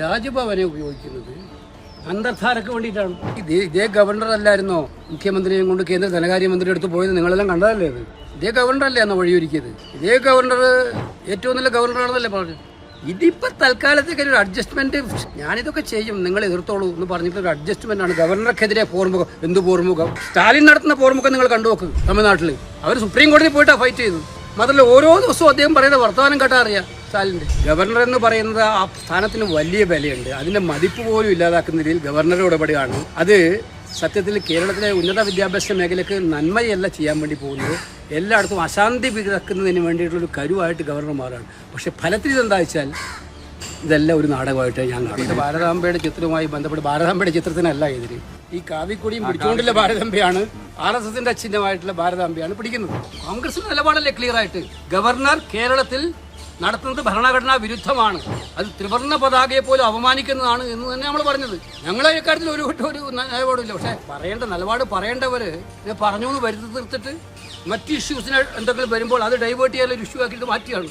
രാജ്ഭവനെ ഉപയോഗിക്കുന്നത് അന്തർധാരക്ക് വേണ്ടിയിട്ടാണ്. ഇതേ ഇതേ ഗവർണർ അല്ലായിരുന്നോ? മുഖ്യമന്ത്രിയെയും കൊണ്ട് കേന്ദ്ര ധനകാര്യമന്ത്രി അടുത്ത് പോയത് നിങ്ങളെല്ലാം കണ്ടതല്ലേ അത് ഇതേ ഗവർണർ അല്ലേ അന്ന് വഴിയൊരുക്കിയത്? ഇതേ ഗവർണർ ഏറ്റവും നല്ല ഗവർണറാണെന്നല്ലേ പറഞ്ഞു ഇതിപ്പോ തൽക്കാലത്തേക്ക് ഒരു അഡ്ജസ്റ്റ്മെന്റ് ഞാനിതൊക്കെ ചെയ്യും. നിങ്ങൾ എതിർത്തോളൂ എന്ന് പറഞ്ഞിട്ട് ഒരു അഡ്ജസ്റ്റ്മെന്റ് ആണ് ഗവർണർക്കെതിരെ പോർമുഖം. എന്ത് പോർമുഖം? സ്റ്റാലിൻ നടത്തുന്ന പോർമുഖം നിങ്ങൾ കണ്ടുനോക്ക് തമിഴ്നാട്ടിൽ അവർ സുപ്രീം കോടതി പോയിട്ടാണ് ഫൈറ്റ് ചെയ്തു മാത്രമല്ല ഓരോ ദിവസവും അദ്ദേഹം പറയുന്ന വർത്തമാനം കേട്ടാ അറിയാം. സ്റ്റാലിന്റെ ഗവർണർ എന്ന് പറയുന്നത് ആ സ്ഥാനത്തിന് വലിയ വിലയുണ്ട്. അതിന്റെ മതിപ്പ് പോലും ഇല്ലാതാക്കുന്ന രീതിയിൽ ഗവർണറുടെ ഇടപെടുകയാണ് അത് സത്യത്തിൽ കേരളത്തിലെ ഉന്നത വിദ്യാഭ്യാസ മേഖലയ്ക്ക് നന്മയല്ല ചെയ്യാൻ വേണ്ടി പോകുന്നത്. എല്ലായിടത്തും അശാന്തി വിതക്കുന്നതിന് വേണ്ടിയിട്ടുള്ളൊരു കരുവായിട്ട് ഗവർണർ മാറുകയാണ്. പക്ഷെ ഫലത്തിൽ ഇതെന്താ വെച്ചാൽ ഇതെല്ലാം ഒരു നാടകമായിട്ട് ഞാൻ കാണുന്നത് ഭാരതാംബയുടെ ചിത്രവുമായി ബന്ധപ്പെട്ട് ഭാരതാംബയുടെ ചിത്രത്തിനല്ല എതിര്. ഈ കാവിക്കൊടിയും പിടിച്ചുകൊണ്ടുള്ള ഭാരതാംബയാണ് ആർ എസ് എസിന്റെ ചിഹ്നമായിട്ടുള്ള ഭാരതാംബയാണ് പിടിക്കുന്നത്. കോൺഗ്രസിന്റെ നിലപാടല്ലേ ക്ലിയർ ആയിട്ട്? ഗവർണർ കേരളത്തിൽ നടത്തുന്നത് ഭരണഘടനാ വിരുദ്ധമാണ്. അത് ത്രിവർണ പതാകയെ പോലും അപമാനിക്കുന്നതാണ് എന്ന് തന്നെ നമ്മൾ പറഞ്ഞത്. ഞങ്ങളെ കാര്യത്തിൽ ഒരു ഒരു നിലപാടില്ല. പക്ഷേ പറയേണ്ട നിലപാട് പറയേണ്ടവര് ഇത് പറഞ്ഞു വരുത്തി തീർത്തിട്ട് മറ്റ് ഇഷ്യൂസിന് എന്തെങ്കിലും വരുമ്പോൾ അത് ഡൈവേർട്ട് ചെയ്യാൻ ഒരു ഇഷ്യൂ ആക്കിയിട്ട് മാറ്റിയാണ്.